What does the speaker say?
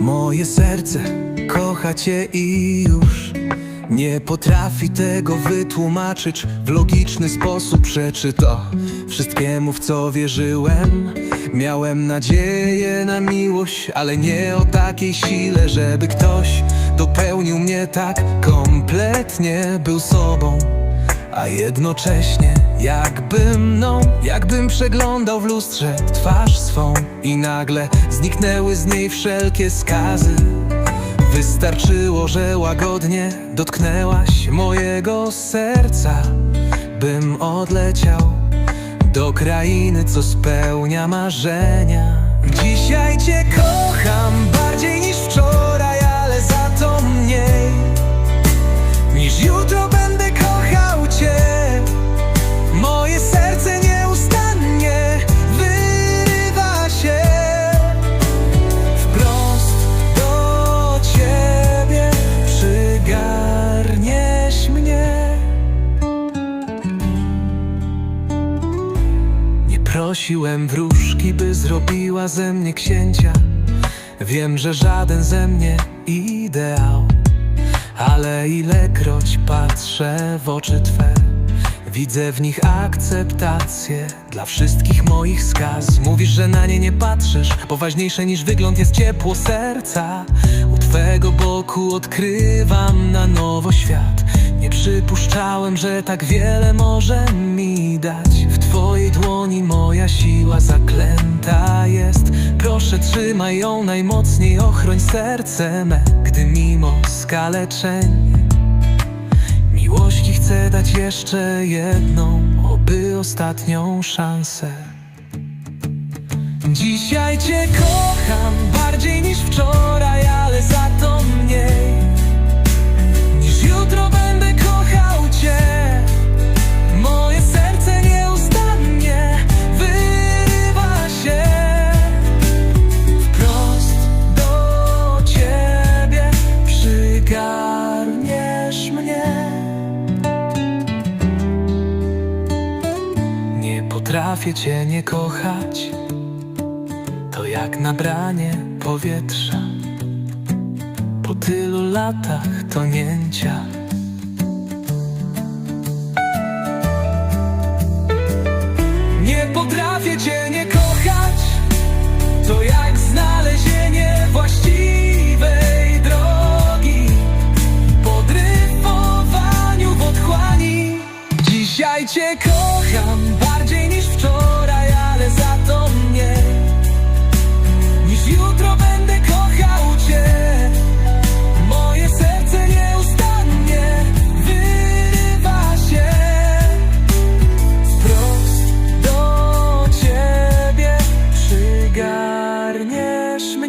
Moje serce cię i już Nie potrafi tego wytłumaczyć W logiczny sposób. Przeczy to Wszystkiemu w co wierzyłem Miałem nadzieję na miłość Ale nie o takiej sile Żeby ktoś dopełnił mnie tak Kompletnie. Był sobą a jednocześnie jakbym mną, jakbym przeglądał w lustrze twarz swą. I nagle zniknęły z niej wszelkie skazy. Wystarczyło, że łagodnie dotknęłaś mojego serca Bym odleciał do krainy, co spełnia marzenia. Dzisiaj cię kocham bardziej niż wczoraj, prosiłem wróżki, by zrobiła ze mnie księcia. Wiem, że żaden ze mnie ideał ale ilekroć patrzę w oczy Twe Widzę w nich akceptację dla wszystkich moich skaz. Mówisz, że na nie nie patrzysz, bo ważniejsze niż wygląd jest ciepło serca. U Twego boku odkrywam na nowo świat. Nie przypuszczałem, że tak wiele może mi dać. W Twojej dłoni moja siła zaklęta jest. Proszę trzymaj ją najmocniej, ochroń serce me. Gdy mimo skaleczeń dać jeszcze jedną, oby ostatnią szansę. Dzisiaj Cię kocham bardziej niż wczoraj, ale za to mniej potrafię Cię nie kochać. To jak nabranie powietrza. Po tylu latach tonięcia. Nie potrafię Cię nie kochać. To jak znalezienie właściwej drogi. Podryfowaniu w otchłani. Dzisiaj Cię kocham bardziej niż wczoraj, ale za to mnie. Niż jutro będę kochał Cię. Moje serce nieustannie wyrywa się. Wprost do Ciebie przygarniesz mnie.